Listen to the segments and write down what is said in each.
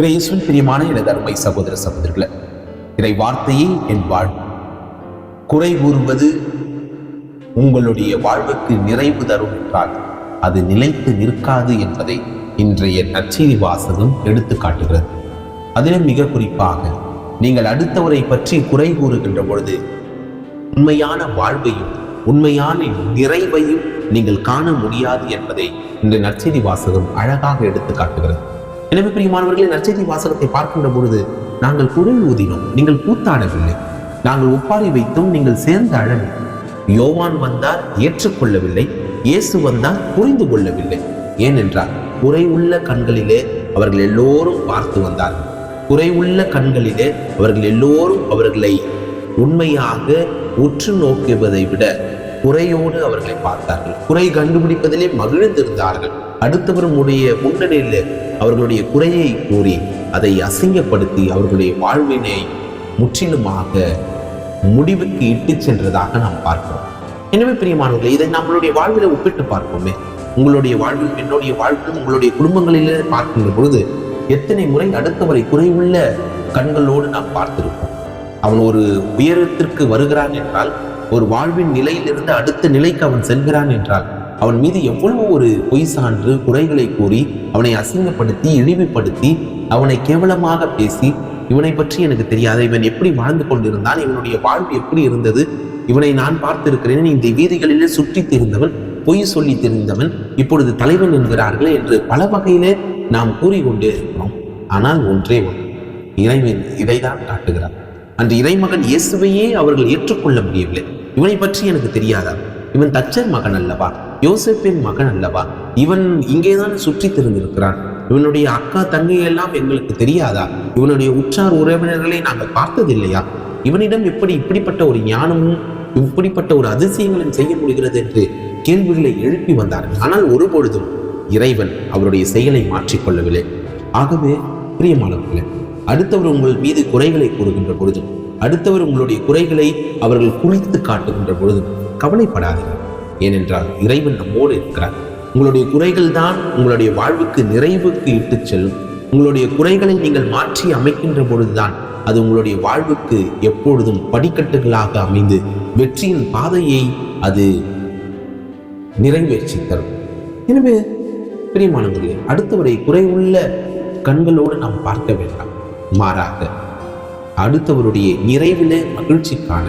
இயேசுவின் பிரியமான எனது அருமை சகோதர சகோதரர்களே இறை வார்த்தையே என் வாழ்வு குறை கூறுவது உங்களுடைய வாழ்வுக்கு நிறைவு தரும் என்றால் அது நிலைத்து நிற்காது என்பதை இன்றைய நற்செய்தி வாசகம் எடுத்து காட்டுகிறது. அதிலும் மிக குறிப்பாக நீங்கள் அடுத்தவரை பற்றி குறை கூறுகின்ற பொழுது உண்மையான வாழ்வையும் உண்மையான நிறைவையும் நீங்கள் காண முடியாது என்பதை இந்த நற்செய்தி வாசகம் அழகாக எடுத்து காட்டுகிறது. எனவே பிரியமானவர்களை நற்செய்தி வாசகத்தை பார்க்கின்ற பொழுது நாங்கள் குரல் ஊதினோம் நீங்கள் கூத்தாடவில்லை. நாங்கள் ஒப்பாரி வைத்தோம் நீங்கள் சேர்ந்து அழவில்லை யோவான் வந்தார் ஏற்றுக்கொள்ளவில்லை. இயேசு வந்தார் புரிந்து கொள்ளவில்லை. ஏனென்றால் குறை உள்ள கண்களிலே அவர்கள் எல்லோரும் பார்த்து வந்தார்கள். குறை உள்ள கண்களிலே அவர்கள் எல்லோரும் அவர்களை உண்மையாக உற்று நோக்குவதை விட குறையோடு அவர்களை பார்த்தார்கள். குறை கண்டுபிடிப்பதிலே மகிழ்ந்திருந்தார்கள். அடுத்தவர்களுடைய முன்னணியில் அவர்களுடைய குறையை கூறி அதை அசிங்கப்படுத்தி அவர்களுடைய வாழ்வினை முற்றிலுமாக முடிவுக்கு இட்டு சென்றதாக நாம் பார்க்கிறோம். எனவே பிரியமானவர்களே இதை நம்மளுடைய வாழ்வில் ஒப்பிட்டு பார்ப்போமே. உங்களுடைய வாழ்வில் என்னுடைய வாழ்க்கையும் உங்களுடைய குடும்பங்களிலே பார்க்கின்ற பொழுது எத்தனை முறை அடுத்தவரை குறைவுள்ள கண்களோடு நாம் பார்த்திருப்போம். அவன் ஒரு உயரத்திற்கு வருகிறான் என்றால் ஒரு வாழ்வின் நிலையிலிருந்து அடுத்த நிலைக்கு அவன் செல்கிறான் என்றால் அவன் மீது எவ்வளவு ஒரு பொய் சான்று குறைகளை கூறி அவனை அசிங்கப்படுத்தி இழிவுபடுத்தி அவனை கேவலமாக பேசி இவனை பற்றி எனக்கு தெரியாத. இவன் எப்படி வாழ்ந்து கொண்டிருந்தான்? இவனுடைய வாழ்வு எப்படி இருந்தது? இவனை நான் பார்த்திருக்கிறேன். இந்த வீதிகளிலே சுற்றித் தெரிந்தவன் பொய் சொல்லி தெரிந்தவன் இப்பொழுது தலைவன் என்கிறார்கள் என்று பல வகையிலே நாம் கூறிக்கொண்டே இருக்கிறோம். ஆனால் ஒன்றே ஒன்று இறைவன் இதைதான் காட்டுகிறார் அன்று இறைமகன் இயேசுவையே அவர்கள் ஏற்றுக்கொள்ள முடியவில்லை. இவனை பற்றி எனக்கு தெரியாதா? இவன் தச்சர் மகன் அல்லவா? யோசேப்பின் மகன் அல்லவா? இவன் இங்கேதான் சுற்றி திரிந்திருக்கிறான். இவனுடைய அக்கா தங்கை எல்லாம் எங்களுக்கு தெரியாதா? இவனுடைய உற்றார் உறவினர்களை நாங்கள் பார்த்ததில்லையா? இவனிடம் எப்படி இப்படிப்பட்ட ஒரு ஞானமும் இப்படிப்பட்ட ஒரு அதிசயங்களும் செய்ய முடிகிறது என்று கேள்விகளை எழுப்பி வந்தார்கள். ஆனால் ஒரு பொழுதும் இறைவன் அவருடைய செயலை மாற்றிக்கொள்ளவில்லை ஆகவே பிரியமானவர்களே அடுத்தவர் உங்கள் மீது குறைகளை கூறுகின்ற பொழுதும் அடுத்தவர் உங்களுடைய குறைகளை அவர்கள் குறித்து காட்டுகின்ற பொழுதும் கவலைப்படாதீர்கள். ஏனென்றால் இறைவன் நம்மோடு இருக்கிறார். உங்களுடைய குறைகள் தான் உங்களுடைய வாழ்வுக்கு நிறைவுக்கு இட்டுச் செல்லும். உங்களுடைய குறைகளை நீங்கள் மாற்றி அமைக்கின்ற பொழுதுதான் அது உங்களுடைய வாழ்வுக்கு எப்பொழுதும் படிக்கட்டுகளாக அமைந்து வெற்றியின் பாதையை அது நிறைவேற்றி தரும். எனவே பிரியமானவர்களே அடுத்தவரை குறைவுள்ள கண்களோடு நாம் பார்க்க வேண்டாம். மாறாக அடுத்தவருடைய நிறைவிலே மகிழ்ச்சி காண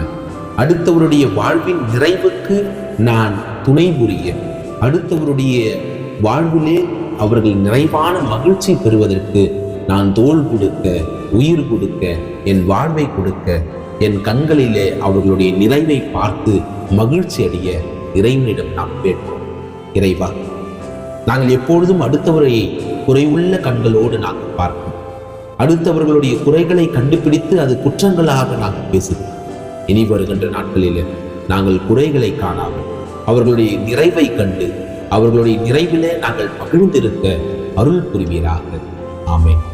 அடுத்தவருடைய வாழ்வின் நிறைவுக்கு நான் துணை புரிய அடுத்தவருடைய வாழ்விலே அவர்கள் நிறைவான மகிழ்ச்சி பெறுவதற்கு நான் தோள் கொடுக்க உயிர் கொடுக்க என் வாழ்வை கொடுக்க என் கண்களிலே அவர்களுடைய நிறைவை பார்த்து மகிழ்ச்சி அடைய இறைவனிடம் நாம் கேட்போம் இறைவா நாங்கள் எப்பொழுதும் அடுத்தவரை குறைவுள்ள கண்களோடு நாங்கள் பார்ப்போம். அடுத்தவர்களுடைய குறைகளை கண்டுபிடித்து அது குற்றங்களாக நாங்கள் பேசுகிறோம் இனி வருகின்ற நாட்களில் நாங்கள் குறைகளை காணாமல் அவர்களுடைய நிறைவை கண்டு அவர்களுடைய நிறைவிலே நாங்கள் மகிழ்ந்திருக்க அருள் புரிவீராக. ஆமேன்.